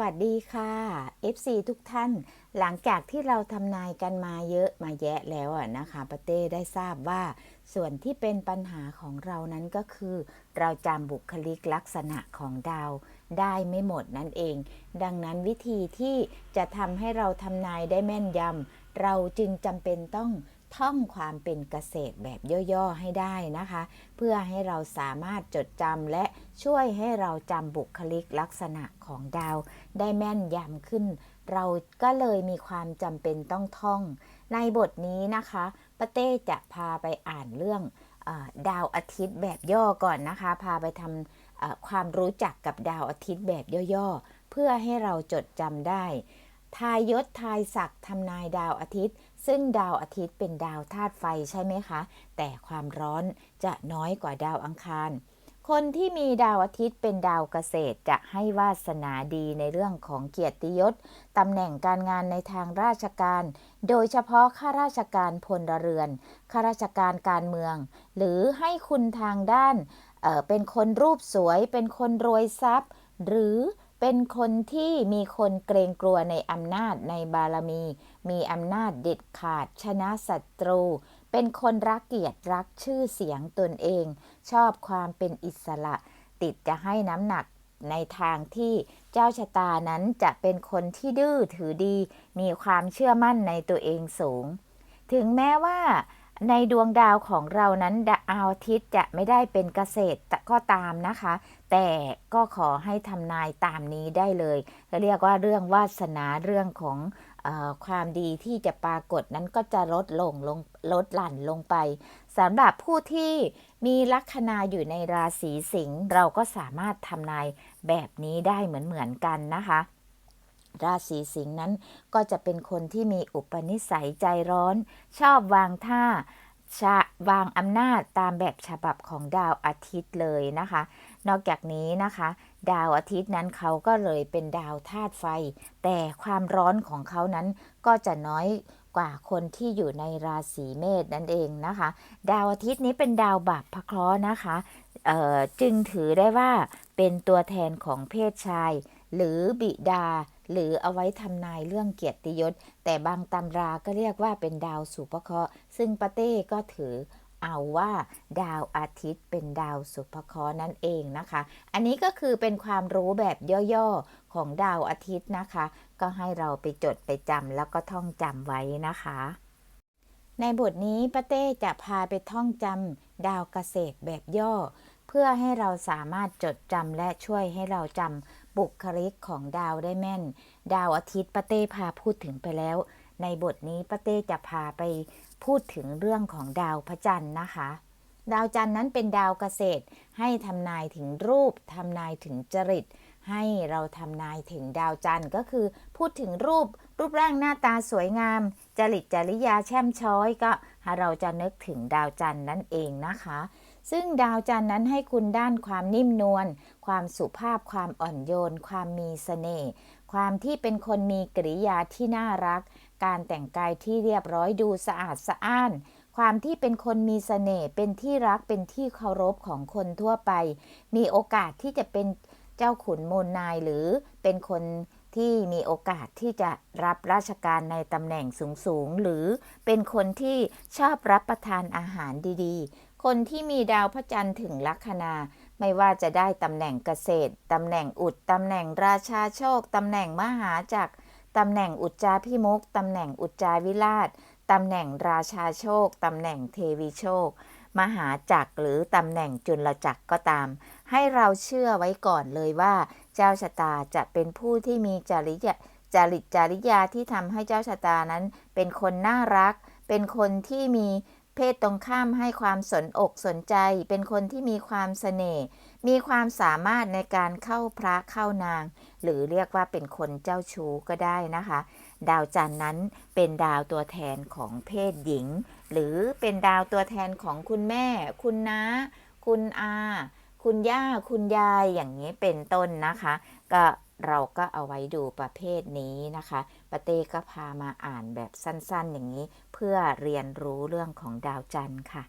วัสดีค่ะ FC ทุกท่าน หลังจากที่เราทำนายกันมาเยอะมาแยะแล้วอะนะคะปาเต้ได้ทราบว่า ส่วนที่เป็นปัญหาของเรานั้นก็คือ เราจำบุคลิกลักษณะของดาว ได้ไม่หมดนั่นเอง ดังนั้นวิธีที่จะทำให้เราทำนายได้แม่นยำเราจึงจำเป็นต้อง ท่องความเป็นเกษตรแบบย่อๆให้ได้นะคะ เพื่อให้เราสามารถจดจำและช่วยให้เราจำบุคลิกลักษณะของดาว ได้แม่นยำขึ้น เราก็เลยมีความจำเป็นต้องท่อง ในบทนี้นะคะปาเต้จะพาไปอ่านเรื่องอดาวอาทิตย์แบบย่อก่อนนะคะ พาไปทำความรู้จักกับดาวอาทิตย์แบบย่อๆ เพื่อให้เราจดจำได้ ทายยศทายศักดิ์ทำนายดาวอาทิตย์ ซึ่งดาวอาทิตย์เป็นดาวธาตุไฟใช่ไหมคะ แต่ความร้อนจะน้อยกว่าดาวอังคาร คนที่มีดาวอาทิตย์เป็นดาวเกษตรจะให้วาสนาดีในเรื่องของเกียรติยศตำแหน่งการงานในทางราชการ โดยเฉพาะข้าราชการพลเรือนข้าราชการการเมือง หรือให้คุณทางด้านเเป็นคนรูปสวย เป็นคนรวยทรัพย์ หรือ เป็นคนที่มีคนเกรงกลัวในอำนาจในบารมี มีอำนาจเด็ดขาด ชนะศัตรู เป็นคนรักเกียรติรักชื่อเสียงตนเอง ชอบความเป็นอิสระ ติดจะให้น้ำหนักในทางที่เจ้าชะตานั้นจะเป็นคนที่ดื้อถือดี มีความเชื่อมั่นในตัวเองสูง ถึงแม้ว่า ในดวงดาวของเรานั้นดาวอาทิตย์จะไม่ได้เป็นเกษตรก็ตามนะคะ แต่ก็ขอให้ทำนายตามนี้ได้เลยเรียกว่าเรื่องวาสนาเรื่องของอความดีที่จะปรากฏนั้นก็จะลดลงลงลดหลั่นลงไปสำหรับผู้ที่มีลัคนาอยู่ในราศีสิงห์เราก็สามารถทำนายแบบนี้ได้เหมือนเหมือนกันนะคะ ราศีสิงห์นั้นก็จะเป็นคนที่มีอุปนิสัยใจร้อน ชอบวางท่าชะวางอำนาจตามแบบฉบับของดาวอาทิตย์เลยนะคะ นอกจากนี้นะคะ ดาวอาทิตย์นั้นเขาก็เลยเป็นดาวธาตุไฟ แต่ความร้อนของเขานั้นก็จะน้อยกว่าคนที่อยู่ในราศีเมษนั่นเองนะคะ ดาวอาทิตย์นี้เป็นดาวบาปพระเคราะห์นะคะจึงถือได้ว่าเป็นตัวแทนของเพศชาย หรือบิดา หรือเอาไว้ทำนายเรื่องเกียรติยศ แต่บางตำราก็เรียกว่าเป็นดาวสุภเคราะห์ซึ่งปาเต้ก็ถือเอาว่าดาวอาทิตย์เป็นดาวสุภเคราะห์นั่นเองนะคะ อันนี้ก็คือเป็นความรู้แบบย่อๆของดาวอาทิตย์นะคะ ก็ให้เราไปจดไปจำแล้วก็ท่องจำไว้นะคะ ในบทนี้ป้าเต้จะพาไปท่องจำดาวเกษตรแบบย่อ เพื่อให้เราสามารถจดจำและช่วยให้เราจำ บุคลิกของดาวได้แม่น ดาวอาทิตย์ป้าเต้พาพูดถึงไปแล้ว ในบทนี้ป้าเต้จะพาไปพูดถึงเรื่องของดาวพระจันทร์นะคะ ดาวจันทร์นั้นเป็นดาวเกษตร ให้ทำนายถึงรูปทำนายถึงจริต ให้เราทำนายถึงดาวจันทร์ก็คือพูดถึงรูปรูปร่างหน้าตาสวยงาม จริตจริยาแช่มช้อยก็เราจะนึกถึงดาวจันทร์นั่นเองนะคะ ซึ่งดาวจันทร์นั้นให้คุณด้านความนิ่มนวลความสุภาพความอ่อนโยน ความมีเสน่ห์ความที่เป็นคนมีกริยาที่น่ารัก การแต่งกายที่เรียบร้อยดูสะอาดสะอ้านความที่เป็นคนมีเสน่ห์เป็นที่รักเป็นที่เคารพของคนทั่วไป มีโอกาสที่จะเป็น เจ้าขุนมูลนายหรือเป็นคนที่มีโอกาสที่จะรับราชการในตำแหน่งสูงๆ หรือเป็นคนที่ชอบรับประทานอาหารดีๆ คนที่มีดาวพระจันทร์ถึงลัคนา ไม่ว่าจะได้ตำแหน่งเกษตรตำแหน่งอุดตำแหน่งราชาโชคตำแหน่งมหาจักรตำแหน่งอุจจาพิมุกตำแหน่งอุจจาวิราช ตำแหน่งราชาโชค ตำแหน่งเทวีโชค มหาจักรหรือตำแหน่งจุลจักรก็ตาม ให้เราเชื่อไว้ก่อนเลยว่า เจ้าชะตาจะเป็นผู้ที่มีจริยจริตจริยาที่ทำให้เจ้าชะตานั้น เป็นคนน่ารัก เป็นคนที่มีเพศตรงข้ามให้ความสนอกสนใจ เป็นคนที่มีความเสน่ห์ มีความสามารถในการเข้าพระเข้านาง หรือเรียกว่าเป็นคนเจ้าชู้ก็ได้นะคะดาวจันทร์นั้นเป็นดาวตัวแทนของเพศหญิง หรือเป็นดาวตัวแทนของคุณแม่ คุณน้า คุณอา คุณย่า คุณยายอย่างนี้เป็นต้นนะคะ ก็เราก็เอาไว้ดูประเภทนี้นะคะปาเต้ก็พามาอ่านแบบสั้นๆ อย่างนี้ เพื่อเรียนรู้เรื่องของดาวจันทร์ค่ะ